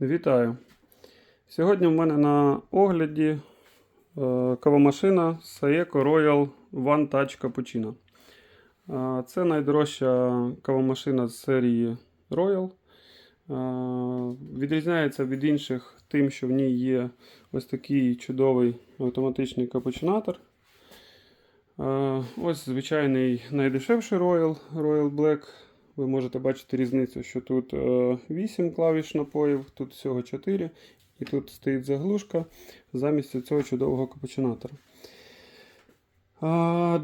Вітаю! Сьогодні в мене на огляді е, кавомашина Saeco Royal One Touch Cappuccino. Е, Це найдорожча кавомашина з серії Royal. Е, Відрізняється від інших тим, що в ній є ось такий чудовий автоматичний капучинатор. Ось звичайний найдешевший Royal, Royal Black. Ви можете бачити різницю, що тут е, 8 клавіш напоїв, тут всього 4, і тут стоїть заглушка замість цього чудового капучинатора.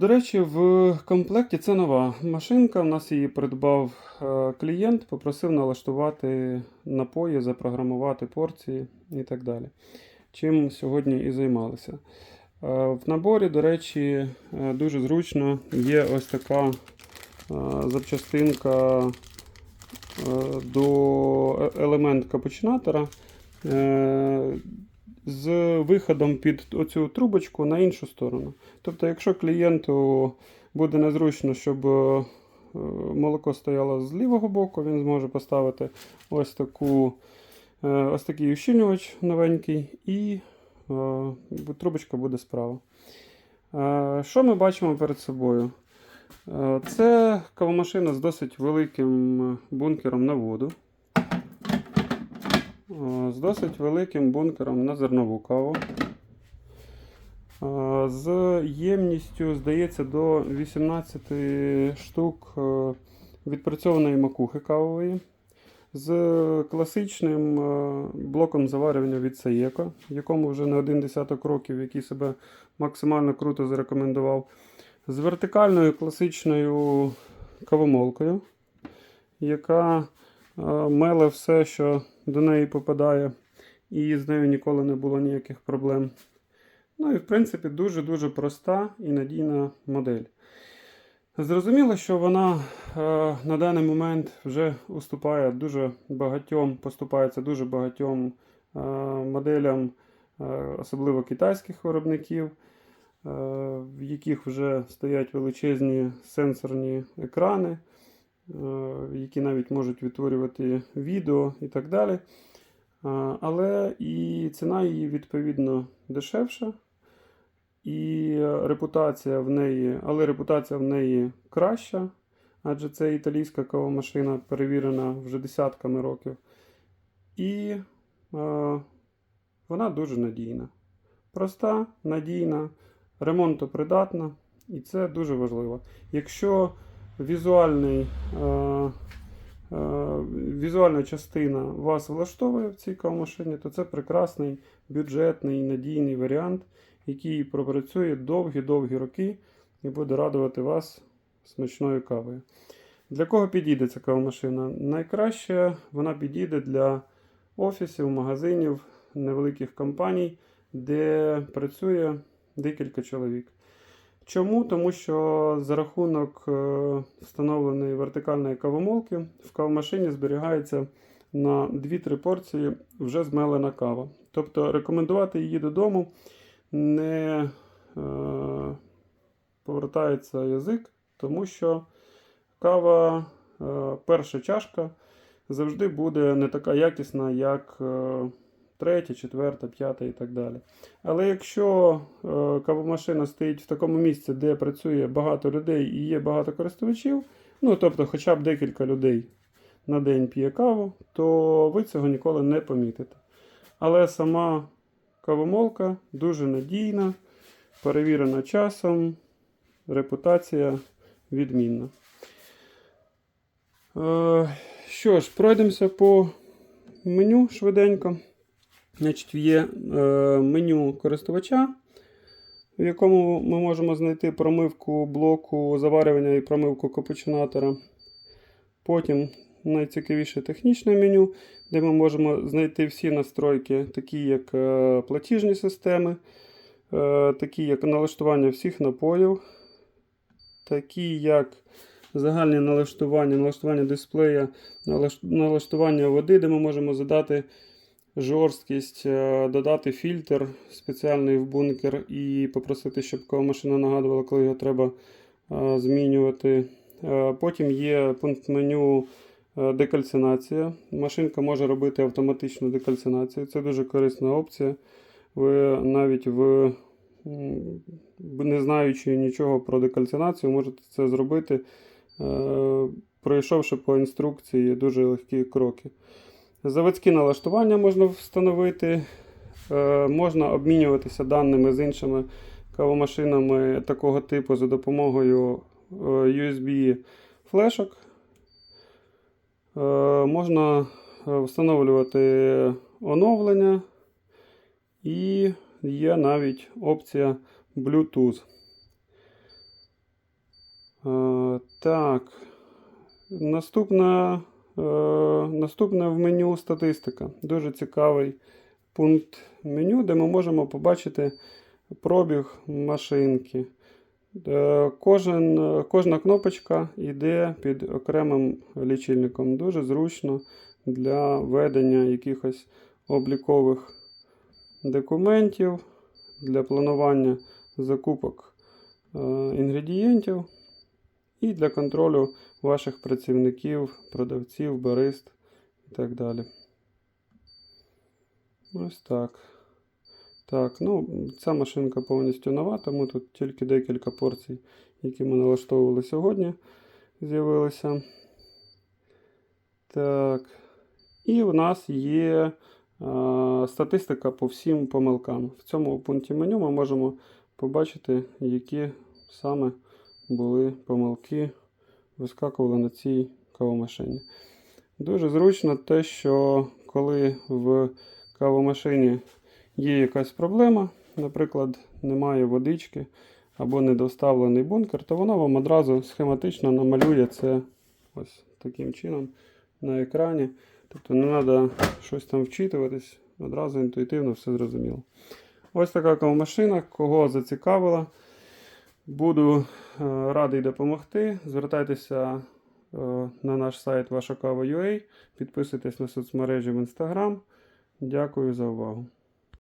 До речі, в комплекті це нова машинка. У нас її придбав е, клієнт, попросив налаштувати напої, запрограмувати порції і так далі. Чим сьогодні і займалися. Е, В наборі, до речі, е, дуже зручно є ось така е, запчастинка е, до е- елемент капучинатора е, з виходом під оцю трубочку на іншу сторону. Тобто, якщо клієнту буде незручно, щоб е, молоко стояло з лівого боку, він зможе поставити ось таку. е, Ось такий ущільнювач новенький, і е, трубочка буде справа. Е, Що ми бачимо перед собою? Е, Це кавомашина з досить великим бункером на воду. Е, З досить великим бункером на зернову каву. Е, З ємністю, здається, до 18 штук е, відпрацьованої макухи кавової. З класичним е, блоком заварювання від Saeco, якому вже не один десяток років, який себе максимально круто зарекомендував. З вертикальною класичною кавомолкою, яка е, меле все, що до неї попадає, і з нею ніколи не було ніяких проблем. Ну і в принципі дуже-дуже проста і надійна модель. Зрозуміло, що вона е, на даний момент вже уступає дуже багатьом, поступається дуже багатьом е, моделям, е, особливо китайських виробників, в яких вже стоять величезні сенсорні екрани, е, які навіть можуть відтворювати відео і так далі. Е, Але і ціна її відповідно дешевша. І репутація в неї, але репутація в неї краща, адже це італійська кавомашина, перевірена вже десятками років. І е, вона дуже надійна. Проста, надійна, ремонтопридатна, і це дуже важливо. Якщо візуальний, е, е, візуальна частина вас влаштовує в цій кавомашині, то це прекрасний бюджетний надійний варіант який пропрацює довгі-довгі роки і буде радувати вас смачною кавою. Для кого підійде ця кавомашина? Найкраще вона підійде для офісів, магазинів, невеликих компаній, де працює декілька чоловік. Чому? Тому що за рахунок е, встановленої вертикальної кавомолки в кавомашині зберігається на 2-3 порції вже змелена кава. Тобто рекомендувати її додому не е, повертається язик, тому що кава, е, перша чашка завжди буде не така якісна, як е, третя, четверта, п'ята і так далі. Але якщо е, кавомашина стоїть в такому місці, де працює багато людей і є багато користувачів, ну тобто хоча б декілька людей на день п'є каву, то ви цього ніколи не помітите. Але сама Кавомолка дуже надійна, перевірена часом, репутація відмінна. Е, що ж, пройдемося по меню швиденько. Значить, Є е, меню користувача, в якому ми можемо знайти промивку блоку заварювання і промивку капучинатора. Потім найцікавіше технічне меню, де ми можемо знайти всі настройки, такі як е, платіжні системи, е, такі як налаштування всіх напоїв, такі як загальні налаштування, налаштування дисплея, налаштування води, де ми можемо задати жорсткість, е, додати фільтр спеціальний в бункер і попросити, щоб машина нагадувала, коли його треба е, змінювати. Е, Потім є пункт меню декальцинація. Машинка може робити автоматичну декальцинацію. Це дуже корисна опція. Ви навіть в не знаючи нічого про декальцинацію, можете це зробити, пройшовши по інструкції дуже легкі кроки. Заводські налаштування можна встановити, е, можна обмінюватися даними з іншими кавомашинами такого типу за допомогою е, USB флешок. Е, Можна встановлювати оновлення і є навіть опція Bluetooth. Так. Наступна, наступне в меню статистика. Дуже цікавий пункт меню, де ми можемо побачити пробіг машинки. Е, Кожен, е, кожна кнопочка йде під окремим лічильником. Дуже зручно для ведення якихось облікових документів, для планування закупок е, інгредієнтів і для контролю ваших працівників, продавців, барист і так далі. Ось так. Так, ну, ця машинка повністю нова, тому тут тільки декілька порцій, які ми налаштовували сьогодні, з'явилися. Так. І у нас є а, статистика по всім помилкам. В цьому пункті меню ми можемо побачити, які саме були помилки, вискакували на цій кавомашині. Дуже зручно те, що коли в кавомашині є якась проблема, наприклад, немає водички або недоставлений бункер, то воно вам одразу схематично намалює це ось таким чином на екрані. Тобто не треба щось там вчитуватись, одразу інтуїтивно все зрозуміло. Ось така кавомашина, кого зацікавила. Буду е, радий допомогти. Звертайтеся е, на наш сайт вашакава.ua, підписуйтесь на соцмережі в Instagram. Дякую за увагу.